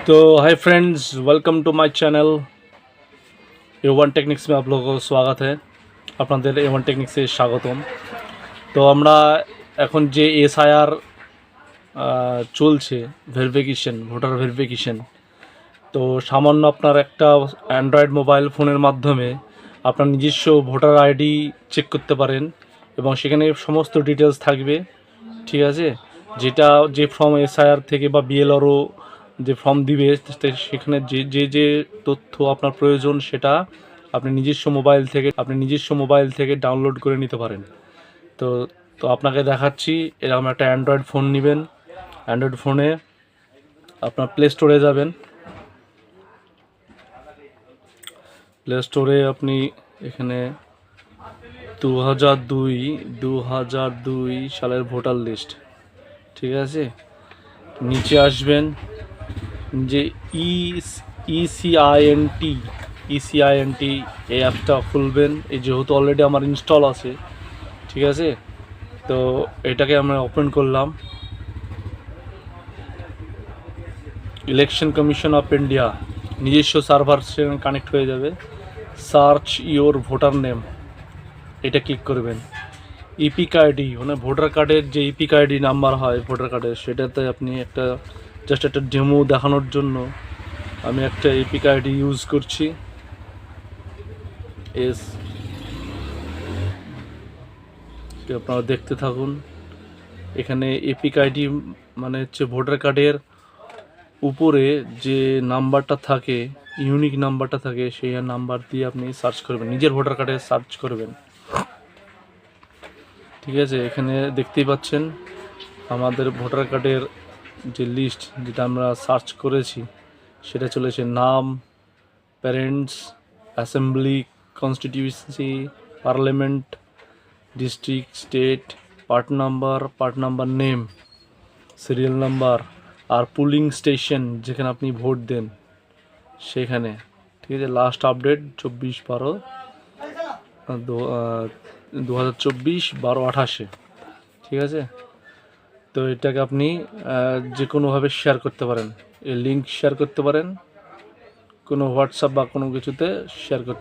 तो hi friends welcome to my channel A one techniques में आप लोगों को स्वागत है আপনাদের এ ওয়ান টেকনিক্সে স্বাগতম তো আমরা এখন যে এসআইআর চলছে ভেরিফিকেশন ভোটার ভেরিফিকেশন তো সামান্য আপনার একটা অ্যান্ড্রয়েড মোবাইল ফোনের মাধ্যমে আপনার নিজস্ব ভোটার আইডি চেক করতে পারেন এবং সেখানে সমস্ত ডিটেলস থাকবে ঠিক আছে যেটা যে ফর্ম এসআইআর থেকে বা বিএলআরও যে ফর্ম দিবে সেখানে যে যে যে তথ্য আপনার প্রয়োজন সেটা আপনি নিজস্ব মোবাইল থেকে, আপনি নিজস্ব মোবাইল থেকে ডাউনলোড করে নিতে পারেন। তো তো আপনাকে দেখাচ্ছি, এরকম একটা অ্যান্ড্রয়েড ফোন নেবেন। অ্যান্ড্রয়েড ফোনে আপনার প্লে স্টোরে যাবেন। প্লে স্টোরে আপনি এখানে দু হাজার দুই দু হাজার দুই সালের ভোটার লিস্ট ঠিক আছে? নিচে আসবেন। যে ই ইসিআইএনটি ইসিআইএনটি এই অ্যাপটা খুলবেন। এই যেহেতু অলরেডি আমার ইনস্টল আছে, ঠিক আছে? তো এটাকে আমরা ওপেন করলাম। ইলেকশন কমিশন অফ ইন্ডিয়া নিজস্ব সার্ভার সেখানে কানেক্ট হয়ে যাবে। সার্চ ইওর ভোটার নেম এটা ক্লিক করবেন। ইপিক আইডি মানে ভোটার কার্ডের যে ইপিক আইডি নাম্বার হয় ভোটার কার্ডের সেটাতে আপনি একটা জাস্ট একটা ডেমো দেখানোর জন্য আমি একটা ইপিক আইডি ইউজ করছি। এস আপনারা দেখতে থাকুন। এখানে এপিক আইডি মানে হচ্ছে ভোটার কার্ডের উপরে যে নাম্বারটা থাকে ইউনিক নাম্বারটা থাকে, সেই নাম্বার দিয়ে আপনি সার্চ করবেন। নিজের ভোটার কার্ডে সার্চ করবেন। ঠিক আছে? এখানে দেখতেই পাচ্ছেন আমাদের ভোটার কার্ডের যে লিস্ট যেটা আমরা সার্চ করেছি, সেটা চলেছে নাম parents assembly constituency parliament district state part number part number name serial number আর পুলিং স্টেশন যেখানে আপনি ভোট দেন, সেখানে। ঠিক আছে লাস্ট আপডেট চব্বিশ বারো দু হাজার চব্বিশ বারো আঠাশে। ঠিক আছে? তো এটাকে আপনি যে কোনোভাবে শেয়ার করতে পারেন। এই লিঙ্ক শেয়ার করতে পারেন, কোনো হোয়াটসঅ্যাপ বা কোনো কিছুতে শেয়ার করতে